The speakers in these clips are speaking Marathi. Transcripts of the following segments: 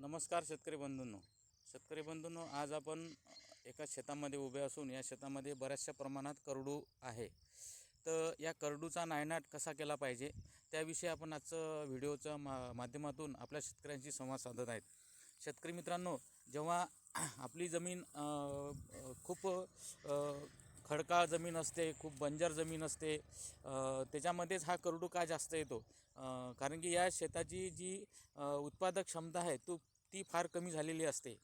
नमस्कार शेतकरी बंधूंनो. शेतकरी बंधूंनो आज आपण एका शेतामध्ये उभे असून या शेतामध्ये बऱ्याचशा प्रमाणात करडू आहे. तर या करडूचा नायनाट कसा केला पाहिजे त्याविषयी आपण आजचं व्हिडिओच्या मा माध्यमातून आपल्या शेतकऱ्यांशी संवाद साधत आहेत. शेतकरी मित्रांनो जेव्हा आपली जमीन खूप खडकाळ जमीन असते खूप बंजर जमीन असते त्याच्यामध्येच हा करडू का जास्त येतो? कारण की या शेताची जी उत्पादक क्षमता आहे तो ती फार कमी झालेली असते.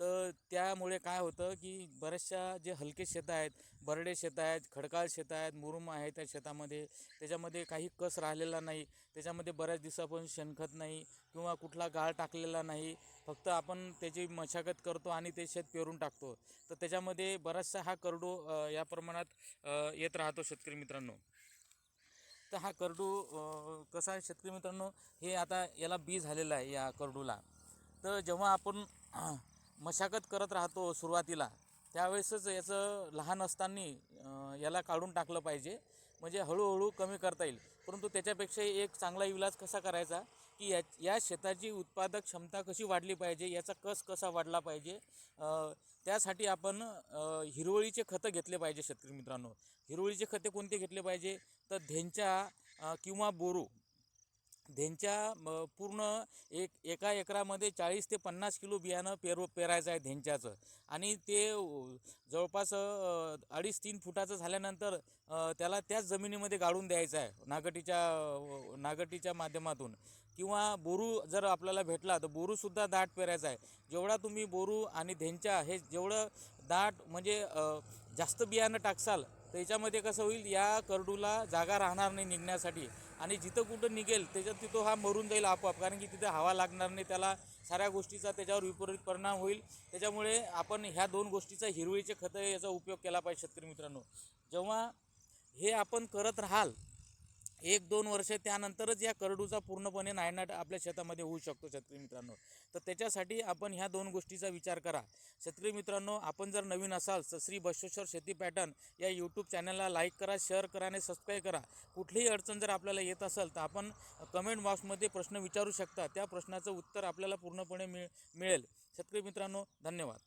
तर त्यामुळे काय होतं की बऱ्याचशा जे हलके शेतं आहेत बरडे शेतं आहेत खडकाळ शेतं आहेत मुरुम आहे त्या शेतामध्ये. त्याच्यामध्ये काही कस राहिलेला नाही. त्याच्यामध्ये बऱ्याच दिवसापासून शेणखत नाही किंवा कुठला गाळ टाकलेला नाही. फक्त आपण त्याची मशागत करतो आणि ते शेत पेरून टाकतो. तर त्याच्यामध्ये बराचसा हा करडू या प्रमाणात येत राहतो शेतकरी मित्रांनो. तर हा करडू कसा आहे शेतकरी मित्रांनो? हे आता याला बी झालेलं आहे या करडूला. तर जेव्हा आपण मशागत करत राहतो सुरुवातीला त्यावेळेसच याचं लहान असताना याला काढून टाकलं पाहिजे. म्हणजे हळूहळू कमी करता येईल. परंतु त्याच्यापेक्षा एक चांगला इलाज कसा करायचा की या या शेताची उत्पादक क्षमता कशी वाढली पाहिजे याचा कस कसा वाढला पाहिजे त्यासाठी आपण हिरवळीचे खतं घेतले पाहिजे शेतकरी मित्रांनो. हिरवळीचे खते कोणते घेतले पाहिजे? तर धेंच्या किंवा बोरू. धेंच्या म, पूर्ण एक एका एकरामध्ये चाळीस ते पन्नास किलो बियाणं पेरू पेरायचं आहे धेंच्याचं आणि ते जवळपास अडीच तीन फुटाचं झाल्यानंतर त्याला त्याच जमिनीमध्ये गाळून द्यायचं आहे नागटीच्या नागटीच्या माध्यमातून. किंवा बोरू जर आपल्याला भेटला तर बोरूसुद्धा दाट पेरायचा आहे. जेवढा तुम्ही बोरू आणि धेंच्या हे जेवढं दाट म्हणजे जास्त बियाणं टाकसाल तर याच्यामध्ये कसं होईल या करडूला जागा राहणार नाही निघण्यासाठी. आणि जिथं कुठं निघेल त्याच्यात तिथं हा मरून जाईल आपोआप. कारण की तिथं हवा लागणार नाही त्याला साऱ्या गोष्टीचा त्याच्यावर विपरीत परिणाम होईल. त्याच्यामुळे आपण ह्या दोन गोष्टीचा हिरवळीचे खतं याचा उपयोग केला पाहिजे शेतकरी मित्रांनो. जेव्हा हे आपण करत राहाल एक दोन वर्ष त्यानंतरच या करडूचा पूर्णपणे नायनाट आपल्या शेतामध्ये होऊ शकतो शेतकरी मित्रांनो. तर त्याच्यासाठी आपण ह्या दोन गोष्टीचा विचार करा. शेतकरी मित्रांनो आपण जर नवीन असाल तर श्री बश्वेश्वर शेती पॅटर्न या यूट्यूब चॅनलला लाईक करा शेअर करा आणि सबस्क्राईब करा. कुठलीही अडचण जर आपल्याला येत असेल तर आपण कमेंट बॉक्समध्ये प्रश्न विचारू शकता. त्या प्रश्नाचं उत्तर आपल्याला पूर्णपणे मिळ मिळेल. शेतकरी मित्रांनो धन्यवाद.